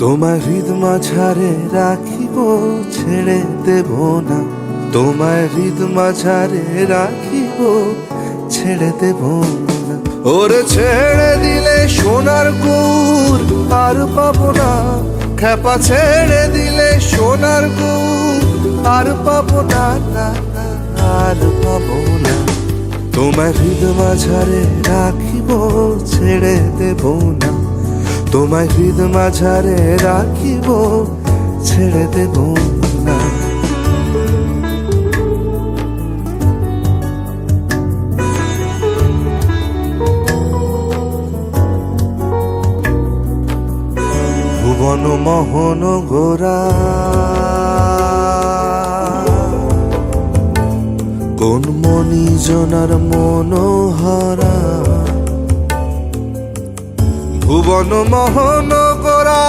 তোমার হৃদ মাঝারে রাখিব, ছেড়ে দেব না। তোমার হৃদ মাঝারে রাখিব, ছেড়ে দেব না। ওরে ছেড়ে দিলে সোনার গৌর আর পাবো না। খেপা ছেড়ে দিলে সোনার গৌর আর পাবো না না, আর পাবো না। তোমার হৃদ মাঝারে রাখিব, ছেড়ে দেব না। তোমার হৃদ মাঝারে রাখিব ছেড়ে দেব না। ভুবন মোহন গোরা কোন মনি জনার মনোহরা ভুবন মোহন করা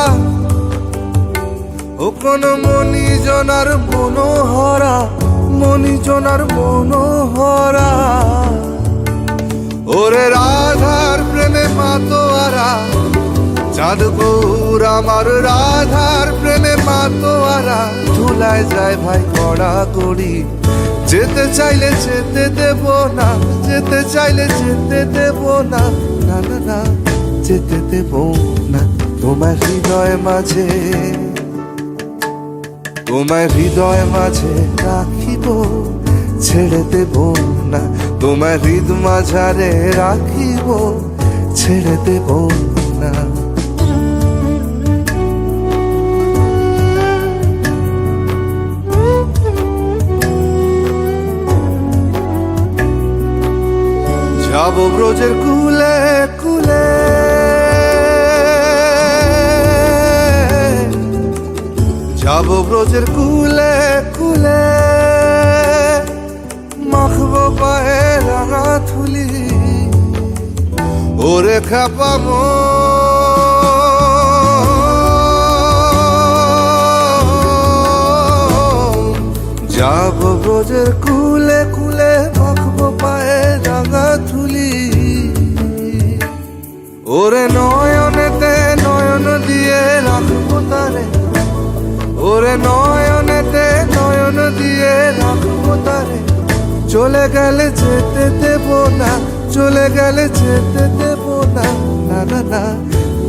ও কোন মনি জনার মনোহরা মনি জনার মনোহরা। ওরে রাধার প্রেমে মাতোয়ারা গৌর আমার রাধার প্রেমে মাতোয়ারা। ঝুলায় যায় ভাই কড়া কড়ি, যেতে চাইলে যেতে দেব না, যেতে চাইলে যেতে দেব না না না না। যেতে দেব না। তোমার হৃদয় মাঝে, তোমার হৃদয় মাঝে রাখিব, ছেড়ে দেব না। তোমার হৃদ মাঝারে রাখিব, ছেড়ে দেব না। যাব ব্রজের কুলে কুলে যাব ব্রজের কুলে কুলে। মাখব পায়ে রাঙা থুলি ওরে খাপামো যাব ব্রজের কুলে কুলে, মাখব পায়ে রাঙা থুলি ওরে নয়নেতে নয়ন দিয়ে রাখব তারে। ওরে নয়নেতে নয়ন দিয়ে রাখব তারে। চলে গেলে যেতে দেব না, চলে গেলে যেতে দেব না না না না,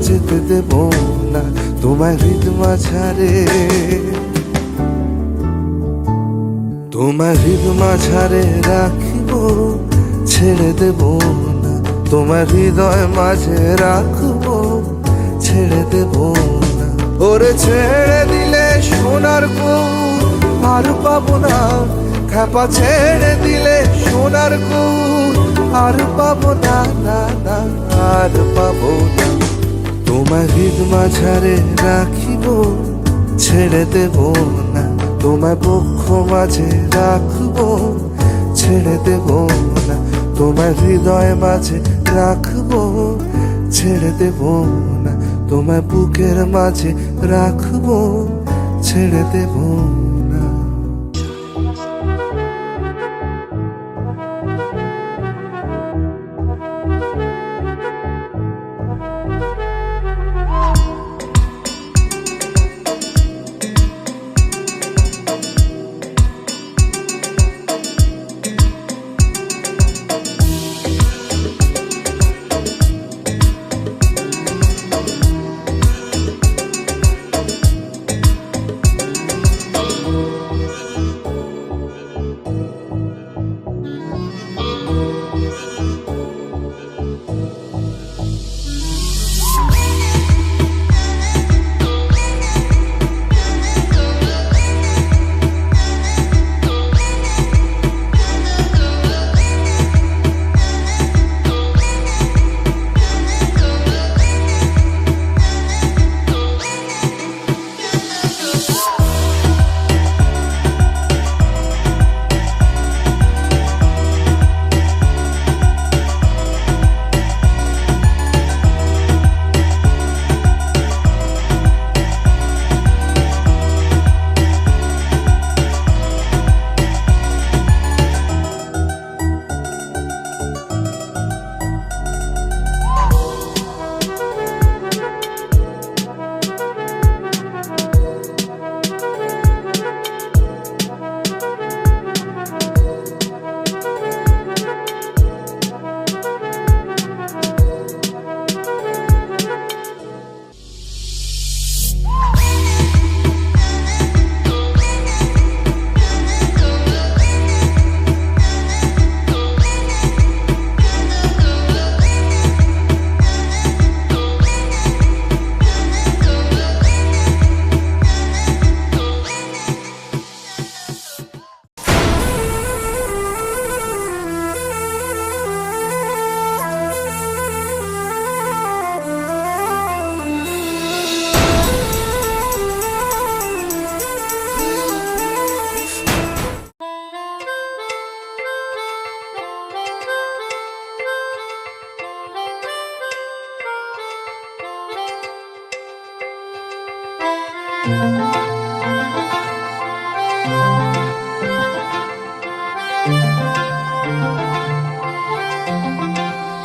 যেতে দেব না তোমার হৃদ মাঝারে। তোমার হৃদ মাঝারে রাখিব, ছেড়ে দেব না। তোমার হৃদয় মাঝে রাখব, ছেড়ে দেব না। ওরে ছেড়ে দিলে সোনার গৌর আর পাবো না। খেপা ছেড়ে দিলে সোনার গৌর আর পাবো না না না, আর পাবো না। তোমার হৃদ মাঝারে রাখিব, ছেড়ে দেব না। তোমার পক্ষ মাঝে রাখব, ছেড়ে দেব না। তোমার হৃদয় মাঝে রাখব, ছেড়ে দেব না। তোমার বুকের মাঝে রাখব। ছেড়ে দেব।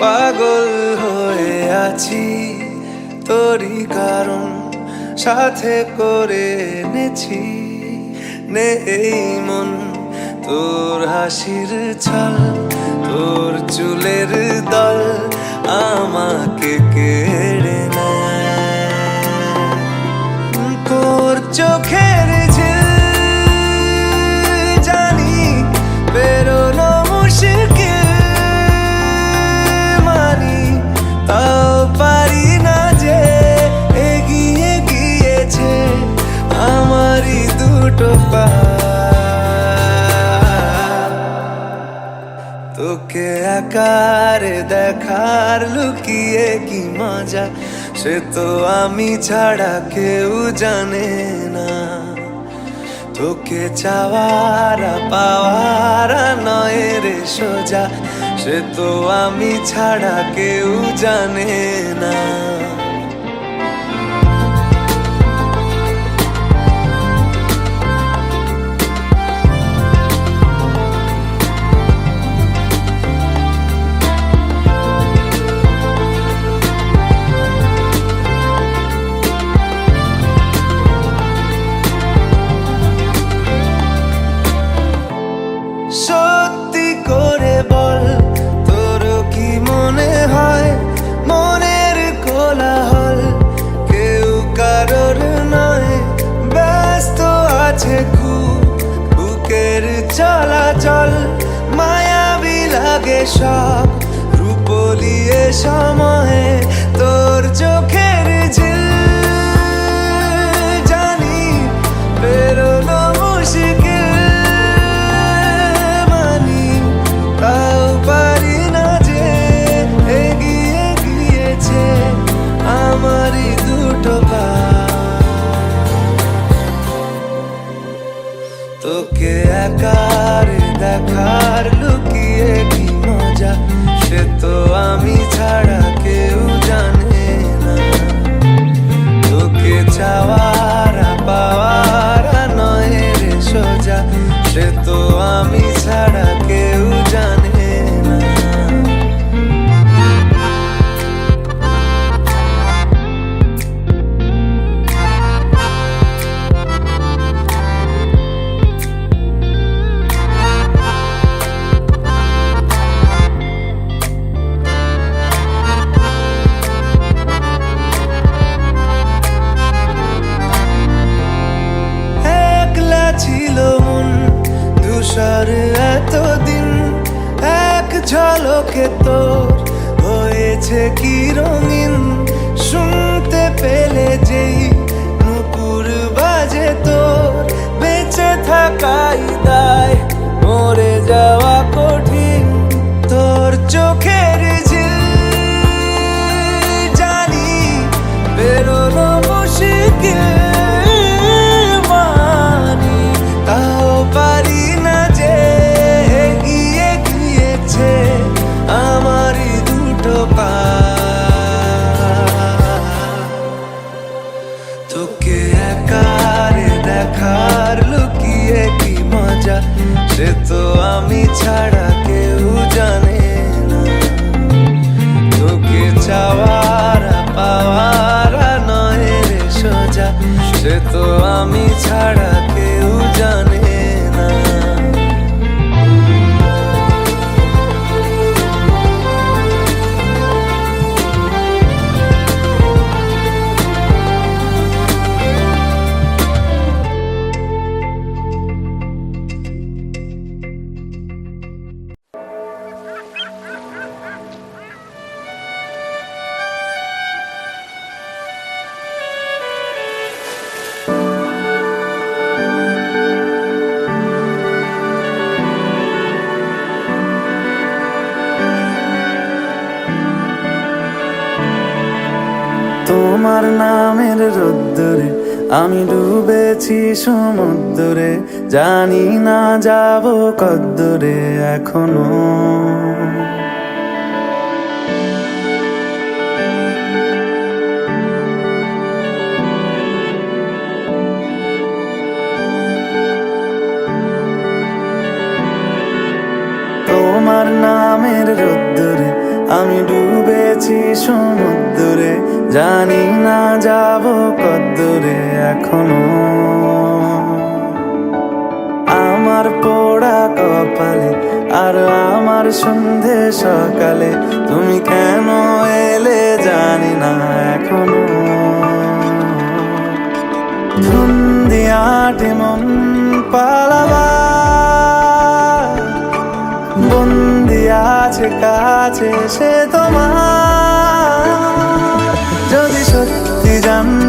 পাগল হয়ে আছি, তোরই কারণ সাথে করে এনেছি। নে এই মন, তোর হাসির ছল, তোর চুলের দল আমাকে কেড়ে নেয়। তোর চোখের ঝিল আকারে দেখার লুকিয়ে কি মজা? সে তো আমি ছাড়া কেউ জানে না। তোকে চাওয়ারা, পাওয়ার নয় রে সোজা। সে তো আমি ছাড়া কেউ জানে না। আছে খুব বুকের চলাচল মায়াবী লাগে সব। রূপলিয়ে সময়ে তোর চোখের ঝিল একার তোমার নামের রোদ্দরে আমি ডুবেছি সমুদ্রে। জানি না যাব কদ্দরে এখনও। তোমার নামের রোদ্দুরে আমি ডুবেছি সমুদ্রে। জানি না যাব কদ্দুরে এখনও। আমার পোড়া কপালে আর আমার সন্ধে সকালে তুমি কেন এলে জানি না এখনও। আটে মন পালাবা, বন্দি আছে কাছে সে তোমার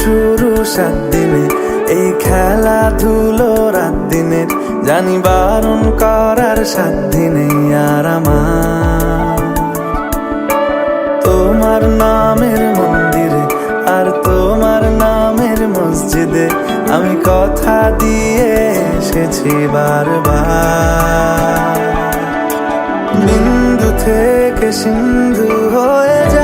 শুরু সাত দিনে, এই খেলাধুলো রাত দিনে, জানি বারণ করার সাত দিনে আর তোমার নামের মন্দিরে আর তোমার নামের মসজিদে আমি কথা দিয়ে এসেছি বারবার। বিন্দু থেকে সিন্ধু হয়ে যাও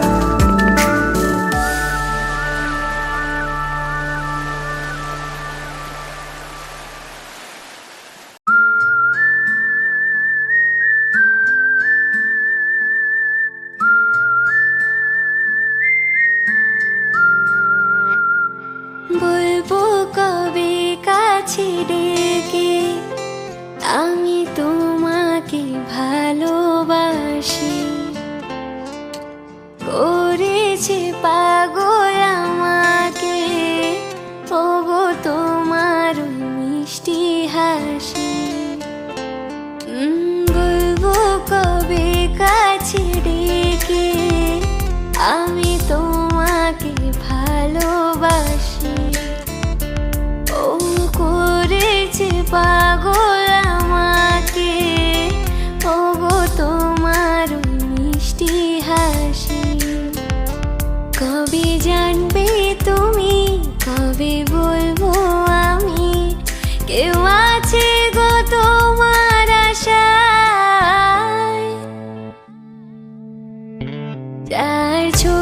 কাছে ডেকে যার ছবি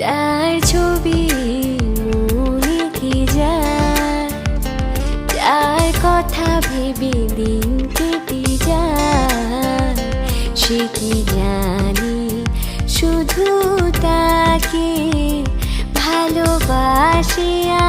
তার ছবি মনে কি যায়? তার কথা ভেবে দিন কেটে যায়। সে কি জানে? শুধু তাকে ভালোবাসিয়া